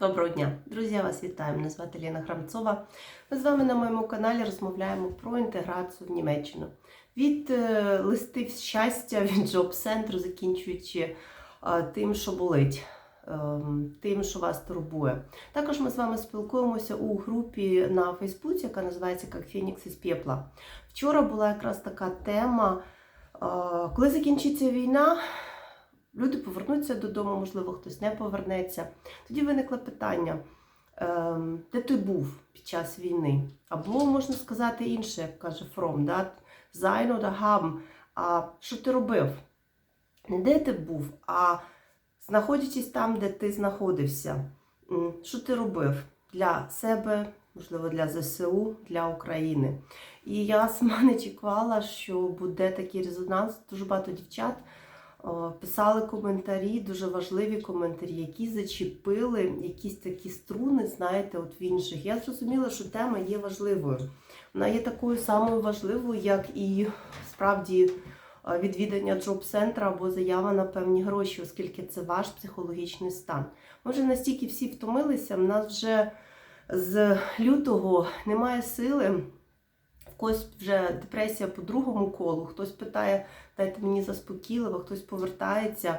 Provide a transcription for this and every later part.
Доброго дня, друзі, я вас вітаю. Мене звати Ліна Храмцова. Ми з вами на моєму каналі розмовляємо про інтеграцію в Німеччину. Від е, листів щастя, від джоб-центру, закінчуючи е, тим, що болить, е, тим, що вас турбує. Також ми з вами спілкуємося у групі на Фейсбуці, яка називається «Как Фенікс із пепла. Вчора була якраз така тема, е, коли закінчиться війна. Люди повернуться додому, можливо, хтось не повернеться. Тоді виникло питання, ем, де ти був під час війни? Або можна сказати інше, як каже Фром, да? Sein oder haben. А що ти робив? Не де ти був, а знаходячись там, де ти знаходився. Що ти робив для себе, можливо, для ЗСУ, для України. І я сама не чекала, що буде такий резонанс. Дуже багато дівчат. Писали коментарі, дуже важливі коментарі, які зачепили якісь такі струни, знаєте, от в інших. Я зрозуміла, що тема є важливою. Вона є такою самою важливою, як і справді е, відвідання джоб-центра або заява на певні гроші, оскільки це ваш психологічний стан. Ми вже настільки всі втомилися, в нас вже з лютого немає сили. Когось вже депресія по другому колу, хтось питає, дайте мені заспокійливо, хтось повертається.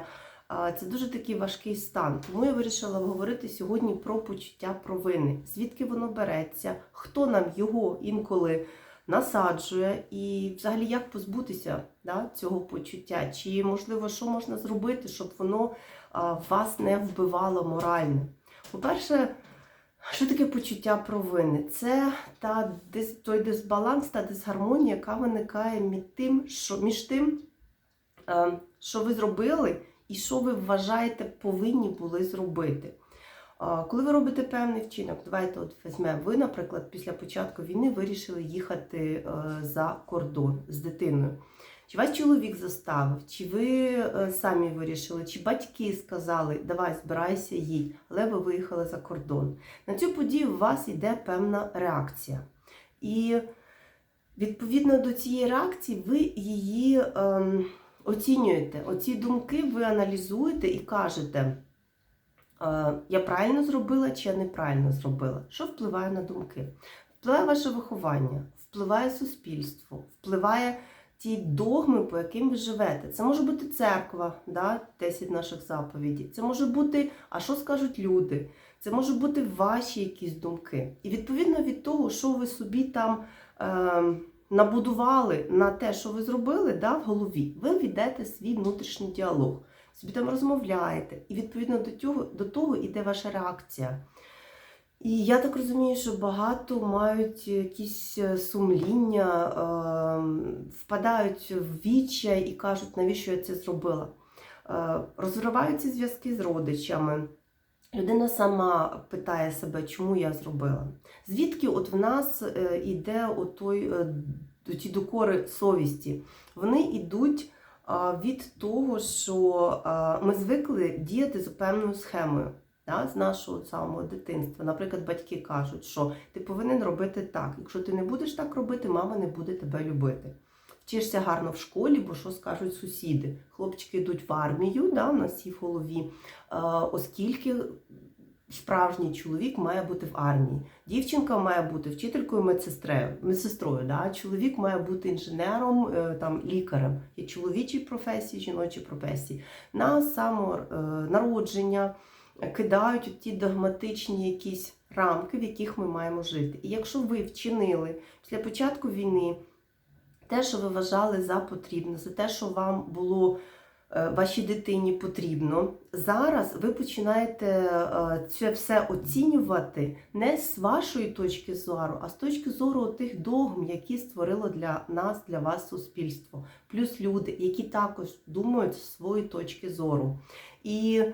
Це дуже такий важкий стан. Тому я вирішила говорити сьогодні про почуття провини, звідки воно береться, хто нам його інколи насаджує, і взагалі як позбутися да, цього почуття, чи можливо, що можна зробити, щоб воно вас не вбивало морально. По-перше, що таке почуття провини? Це та той дисбаланс, та дисгармонія, яка виникає між тим, що, між тим, е, що ви зробили, і що ви вважаєте повинні були зробити. Е, коли ви робите певний вчинок, давайте от візьмемо, ви, наприклад, після початку війни вирішили їхати е, за кордон з дитиною. Чи вас чоловік заставив, чи ви е, самі вирішили, чи батьки сказали, давай збирайся, їдь, але ви виїхали за кордон. На цю подію у вас йде певна реакція. І відповідно до цієї реакції ви її ем, оцінюєте. Оці думки ви аналізуєте і кажете, е, я правильно зробила чи я неправильно зробила. Що впливає на думки? Впливає ваше виховання, впливає суспільство, впливає ті догми, по яким ви живете. Це може бути церква, да, 10 наших заповідей. Це може бути, а що скажуть люди? Це може бути ваші якісь думки. І відповідно від того, що ви собі там е, набудували на те, що ви зробили да, в голові, ви ведете свій внутрішній діалог, собі там розмовляєте. І відповідно до того, до того йде ваша реакція. І я так розумію, що багато мають якісь е, сумління, е, впадають в відчай і кажуть, навіщо я це зробила. Е, розриваються зв'язки з родичами. Людина сама питає себе, чому я зробила. Звідки от в нас е, іде отой, е, ті докори совісті? Вони йдуть е, від того, що е, ми звикли діяти за певною схемою да, з нашого самого дитинства. Наприклад, батьки кажуть, що ти повинен робити так. Якщо ти не будеш так робити, мама не буде тебе любити. Вчишся гарно в школі, бо що скажуть сусіди. Хлопчики йдуть в армію, да, в нас в голові, е, оскільки справжній чоловік має бути в армії. Дівчинка має бути вчителькою медсестрою, медсестрою да? чоловік має бути інженером, е, там, лікарем. Є чоловічі професії, жіночі професії. На самонародження кидають ті догматичні якісь рамки, в яких ми маємо жити. І якщо ви вчинили після початку війни те, що ви вважали за потрібне, за те, що вам було е, вашій дитині потрібно, зараз ви починаєте е, це все оцінювати не з вашої точки зору, а з точки зору тих догм, які створило для нас, для вас суспільство, плюс люди, які також думають з своєї точки зору. І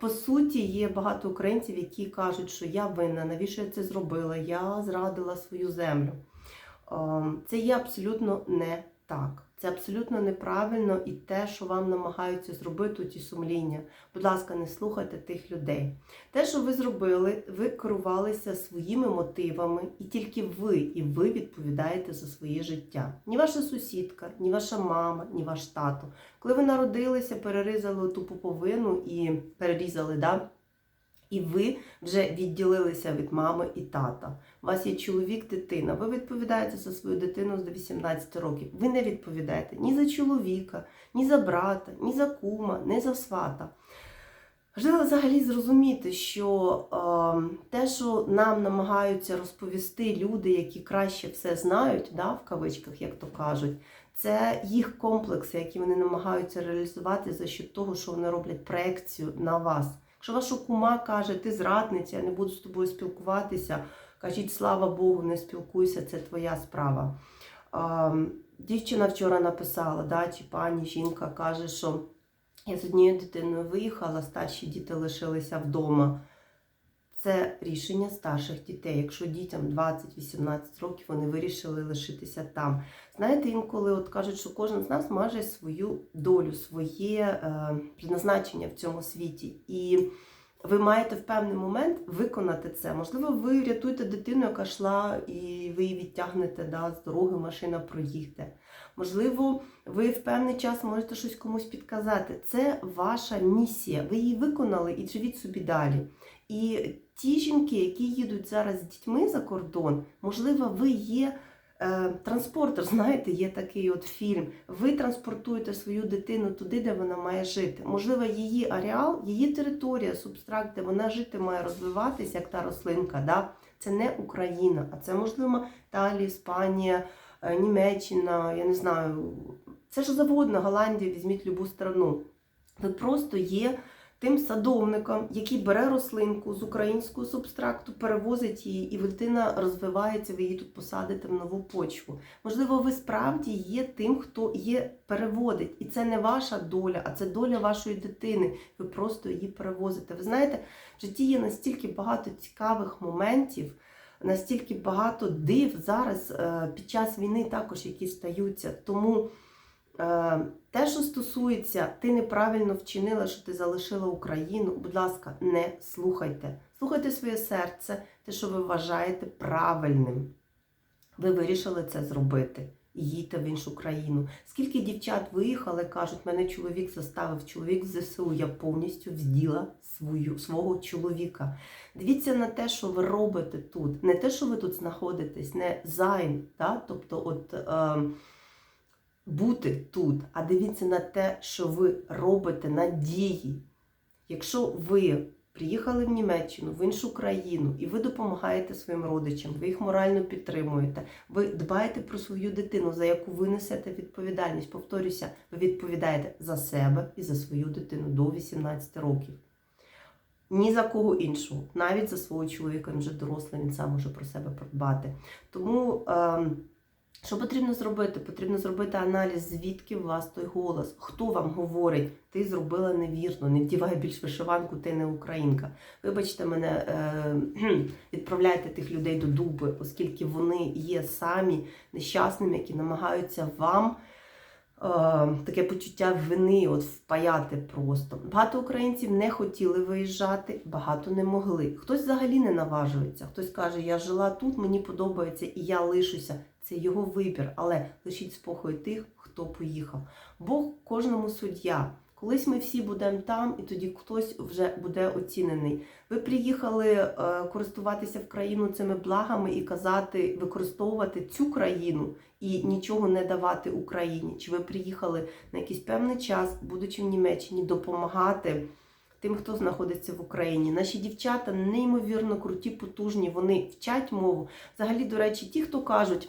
По суті, є багато українців, які кажуть, що я винна, навіщо я це зробила, я зрадила свою землю. Е, Це є абсолютно не так. Це абсолютно неправильно і те, що вам намагаються зробити ті сумління. Будь ласка, не слухайте тих людей. Те, що ви зробили, ви керувалися своїми мотивами, і тільки ви і ви відповідаєте за своє життя. Ні ваша сусідка, ні ваша мама, ні ваш тато. Коли ви народилися, перерізали ту пуповину і перерізали, да? І ви вже відділилися від мами і тата. У вас є чоловік, дитина. Ви відповідаєте за свою дитину з 18 років. Ви не відповідаєте ні за чоловіка, ні за брата, ні за кума, ні за свата. Важливо взагалі зрозуміти, що е, те, що нам намагаються розповісти люди, які краще все знають, да, в кавичках, як то кажуть, це їх комплекси, які вони намагаються реалізувати за счет того, що вони роблять проекцію на вас. Якщо ваша кума каже, ти зрадниця, я не буду з тобою спілкуватися, кажіть, слава Богу, не спілкуйся, це твоя справа. Дівчина вчора написала, да, чи пані жінка каже, що я з однією дитиною виїхала, старші діти лишилися вдома. Це рішення старших дітей. Якщо дітям 20-18 років вони вирішили лишитися там. Знаєте, інколи от кажуть, що кожен з нас має свою долю, своє е, призначення в цьому світі. І ви маєте в певний момент виконати це. Можливо, ви рятуєте дитину, яка йшла, і ви її відтягнете да, з дороги, машина проїхте. Можливо, ви в певний час можете щось комусь підказати. Це ваша місія. Ви її виконали і живіть собі далі. І ті жінки, які їдуть зараз з дітьми за кордон, можливо, ви є е, транспортер. Знаєте, є такий от фільм. Ви транспортуєте свою дитину туди, де вона має жити. Можливо, її ареал, її територія, субстракт, де вона жити має розвиватися, як та рослинка. Да? Це не Україна, а це можливо Італія, Іспанія. Е, Німеччина, я не знаю, це ж завгодно, Голландія, візьміть любу страну. Ви просто є тим садовником, який бере рослинку з українського субстракту, перевозить її, і дитина розвивається, ви її тут посадите в нову почву. Можливо, ви справді є тим, хто є переводить. І це не ваша доля, а це доля вашої дитини. Ви просто її перевозите. Ви знаєте, в житті є настільки багато цікавих моментів настільки багато див зараз е, під час війни також, які стаються. Тому те, що стосується, ти неправильно вчинила, що ти залишила Україну, будь ласка, не слухайте. Слухайте своє серце, те, що ви вважаєте правильним. Ви вирішили це зробити. Їдьте в іншу країну. Скільки дівчат виїхали, кажуть, мене чоловік заставив, чоловік в ЗСУ, я повністю взділа свою, свого чоловіка. Дивіться на те, що ви робите тут. Не те, що ви тут знаходитесь, не займ, да? тобто от, е, бути тут, а дивіться на те, що ви робите на дії. Якщо ви приїхали в Німеччину, в іншу країну, і ви допомагаєте своїм родичам, ви їх морально підтримуєте, ви дбаєте про свою дитину, за яку ви несете відповідальність. Повторюся, ви відповідаєте за себе і за свою дитину до 18 років. Ні за кого іншого, навіть за свого чоловіка, він вже дорослий, він сам може про себе подбати. Тому. Е що потрібно зробити? Потрібно зробити аналіз, звідки у вас той голос, хто вам говорить, ти зробила невірно, не вдівай більш вишиванку, ти не українка. Вибачте мене, е, відправляйте тих людей до дуби, оскільки вони є самі нещасними, які намагаються вам. Е, таке почуття вини от впаяти просто. Багато українців не хотіли виїжджати, багато не могли. Хтось взагалі не наважується. Хтось каже, я жила тут, мені подобається і я лишуся. Це його вибір, але лишіть спокою тих, хто поїхав. Бог кожному суддя. Колись ми всі будемо там, і тоді хтось вже буде оцінений. Ви приїхали е, користуватися в країну цими благами і казати, використовувати цю країну і нічого не давати Україні. Чи ви приїхали на якийсь певний час, будучи в Німеччині, допомагати тим, хто знаходиться в Україні? Наші дівчата неймовірно круті, потужні, вони вчать мову. Взагалі, до речі, ті, хто кажуть.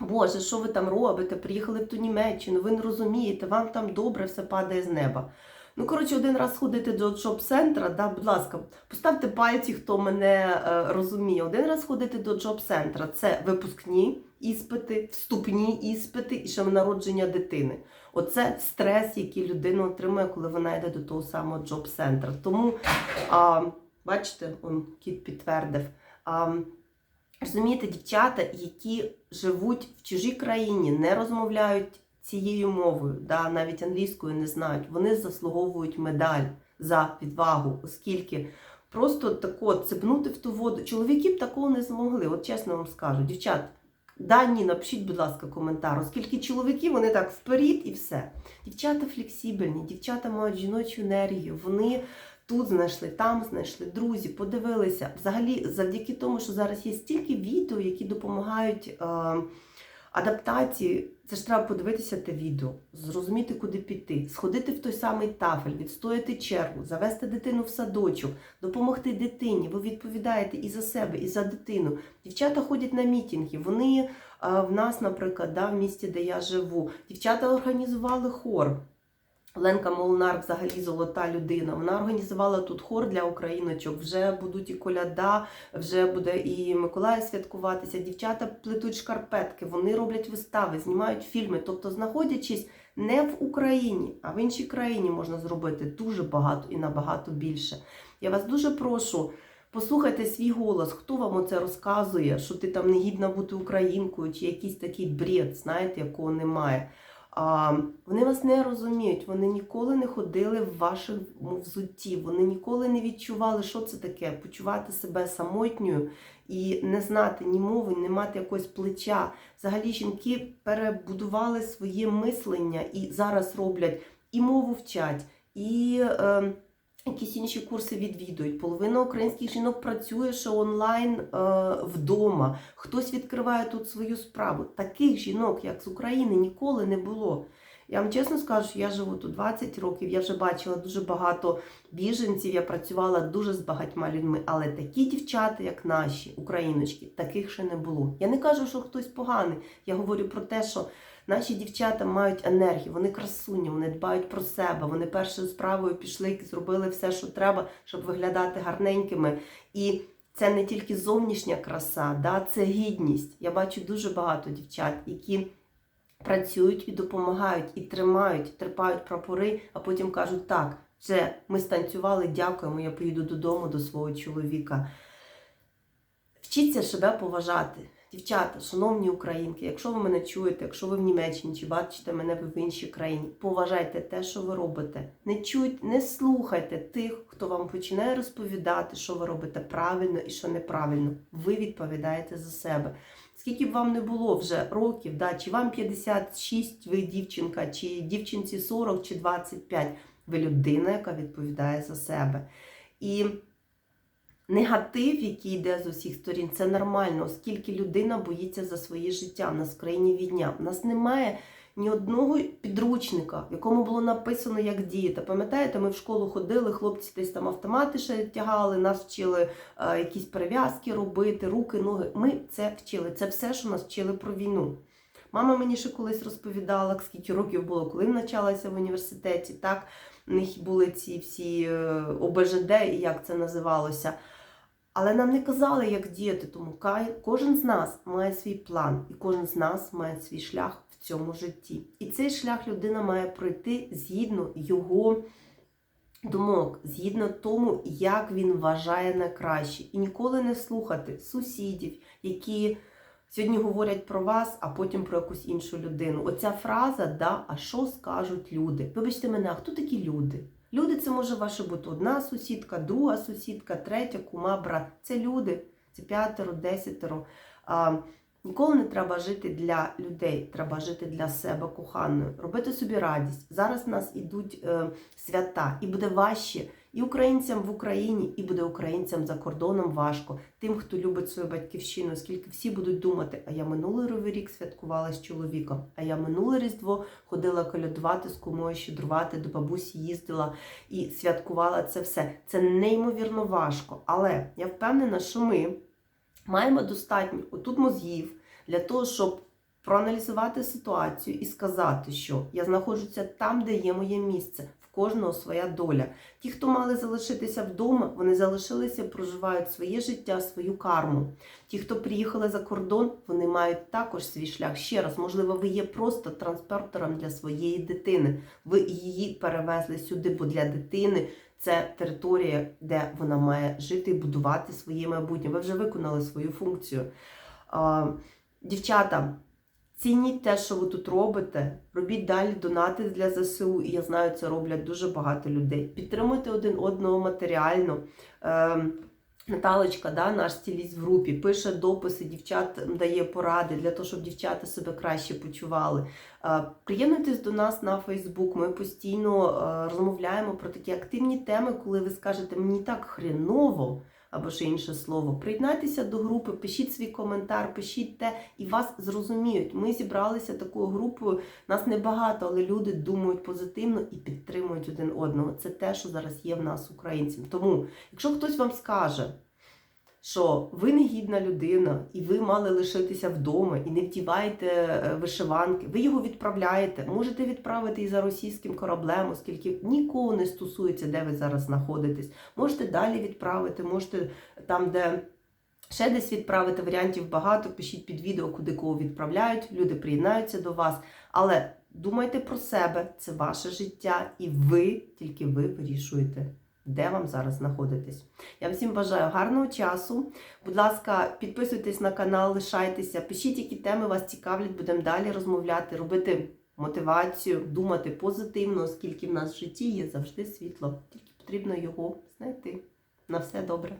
Боже, що ви там робите? Приїхали в ту Німеччину, ви не розумієте, вам там добре все падає з неба. Ну, коротше, один раз ходити до джоб-центра, да, будь ласка, поставте пальці, хто мене е, розуміє. Один раз ходити до джоб-центра це випускні іспити, вступні іспити і ще народження дитини. Оце стрес, який людина отримує, коли вона йде до того самого джоб-центра. Тому, а, бачите, он кіт підтвердив. А, Розумієте, дівчата, які живуть в чужій країні, не розмовляють цією мовою, да, навіть англійською не знають, вони заслуговують медаль за відвагу, оскільки просто тако цепнути в ту воду. Чоловіки б такого не змогли. От чесно вам скажу, дівчат, да, ні, напишіть, будь ласка, коментар, оскільки чоловіки вони так вперед і все. Дівчата флексибельні, дівчата мають жіночу енергію, вони Тут знайшли, там знайшли, друзі, подивилися. Взагалі, завдяки тому, що зараз є стільки відео, які допомагають е, адаптації. Це ж треба подивитися те відео, зрозуміти, куди піти, сходити в той самий тафель, відстояти чергу, завести дитину в садочок, допомогти дитині. Ви відповідаєте і за себе, і за дитину. Дівчата ходять на мітінги. Вони е, в нас, наприклад, да, в місті, де я живу, дівчата організували хор. Ленка Молнар взагалі золота людина. Вона організувала тут хор для україночок. Вже будуть і коляда, вже буде і Миколай святкуватися. Дівчата плетуть шкарпетки, вони роблять вистави, знімають фільми. Тобто, знаходячись не в Україні, а в іншій країні можна зробити дуже багато і набагато більше. Я вас дуже прошу. Послухайте свій голос, хто вам оце розказує, що ти там не гідна бути українкою, чи якийсь такий бред, знаєте, якого немає. Вони вас не розуміють, вони ніколи не ходили в вашому взутті, вони ніколи не відчували, що це таке, почувати себе самотньою і не знати ні мови, не мати якогось плеча. Взагалі жінки перебудували своє мислення і зараз роблять і мову вчать, і е, якісь інші курси відвідують. Половина українських жінок працює ще онлайн е, вдома. Хтось відкриває тут свою справу. Таких жінок, як з України, ніколи не було. Я вам чесно скажу, що я живу тут 20 років, я вже бачила дуже багато біженців, я працювала дуже з багатьма людьми, але такі дівчата, як наші, україночки, таких ще не було. Я не кажу, що хтось поганий. Я говорю про те, що наші дівчата мають енергію, вони красуні, вони дбають про себе, вони першою справою пішли, зробили все, що треба, щоб виглядати гарненькими. І це не тільки зовнішня краса, да, це гідність. Я бачу дуже багато дівчат, які працюють і допомагають, і тримають, трипають прапори, а потім кажуть, так, все, ми станцювали, дякуємо, я поїду додому до свого чоловіка. Вчіться себе поважати. Дівчата, шановні українки, якщо ви мене чуєте, якщо ви в Німеччині чи бачите мене в іншій країні, поважайте те, що ви робите. Не чуйте, не слухайте тих, хто вам починає розповідати, що ви робите правильно і що неправильно. Ви відповідаєте за себе. Скільки б вам не було вже років, да, чи вам 56, ви дівчинка, чи дівчинці 40 чи 25, ви людина, яка відповідає за себе. І негатив, який йде з усіх сторін, це нормально, оскільки людина боїться за своє життя. У нас в країні війня. У нас немає ні одного підручника, в якому було написано, як діяти. Пам'ятаєте, ми в школу ходили, хлопці десь там автомати ще тягали, нас вчили е, якісь перев'язки робити, руки, ноги. Ми це вчили. Це все, що нас вчили про війну. Мама мені ще колись розповідала, скільки років було, коли навчалася в університеті. Так, у них були ці всі е, ОБЖД і як це називалося. Але нам не казали, як діяти, тому кожен з нас має свій план, і кожен з нас має свій шлях в цьому житті. І цей шлях людина має пройти згідно його думок, згідно тому, як він вважає найкраще. І ніколи не слухати сусідів, які сьогодні говорять про вас, а потім про якусь іншу людину. Оця фраза, да, а що скажуть люди? Вибачте мене, а хто такі люди? Люди це може ваша бути одна сусідка, друга сусідка, третя, кума, брат. Це люди, це п'ятеро, десятеро. Ніколи не треба жити для людей, треба жити для себе коханою, робити собі радість. Зараз в нас ідуть е, свята, і буде важче і українцям в Україні, і буде українцям за кордоном важко. Тим, хто любить свою батьківщину, оскільки всі будуть думати, а я минулий Новий рік святкувала з чоловіком, а я минуле Різдво ходила колядувати з кумою, щедрувати, до бабусі їздила і святкувала це все. Це неймовірно важко. Але я впевнена, що ми маємо достатньо отут мозгів для того, щоб проаналізувати ситуацію і сказати, що я знаходжуся там, де є моє місце. В кожного своя доля. Ті, хто мали залишитися вдома, вони залишилися, проживають своє життя, свою карму. Ті, хто приїхали за кордон, вони мають також свій шлях. Ще раз, можливо, ви є просто транспортером для своєї дитини. Ви її перевезли сюди, бо для дитини це територія, де вона має жити і будувати своє майбутнє. Ви вже виконали свою функцію. Дівчата, цініть те, що ви тут робите. Робіть далі донати для ЗСУ, і я знаю, це роблять дуже багато людей. Підтримуйте один одного матеріально. Наталочка, да, наш стиліст в групі, пише дописи, дівчат дає поради для того, щоб дівчата себе краще почували. Е, Приєднуйтесь до нас на Фейсбук. Ми постійно е, розмовляємо про такі активні теми, коли ви скажете мені так хреново. Або ще інше слово, приєднайтеся до групи, пишіть свій коментар, пишіть те, і вас зрозуміють. Ми зібралися такою групою. Нас небагато, але люди думають позитивно і підтримують один одного. Це те, що зараз є в нас українців. Тому, якщо хтось вам скаже, що ви негідна людина, і ви мали лишитися вдома, і не вдіваєте е, вишиванки, ви його відправляєте. Можете відправити і за російським кораблем, оскільки нікого не стосується, де ви зараз знаходитесь. Можете далі відправити, можете там, де. Ще десь відправити варіантів багато, пишіть під відео, куди кого відправляють, люди приєднаються до вас. Але думайте про себе, це ваше життя, і ви, тільки ви вирішуєте, де вам зараз знаходитесь. Я всім бажаю гарного часу. Будь ласка, підписуйтесь на канал, лишайтеся, пишіть, які теми вас цікавлять, будемо далі розмовляти, робити мотивацію, думати позитивно, оскільки в нас в житті є завжди світло. Тільки потрібно його знайти. На все добре.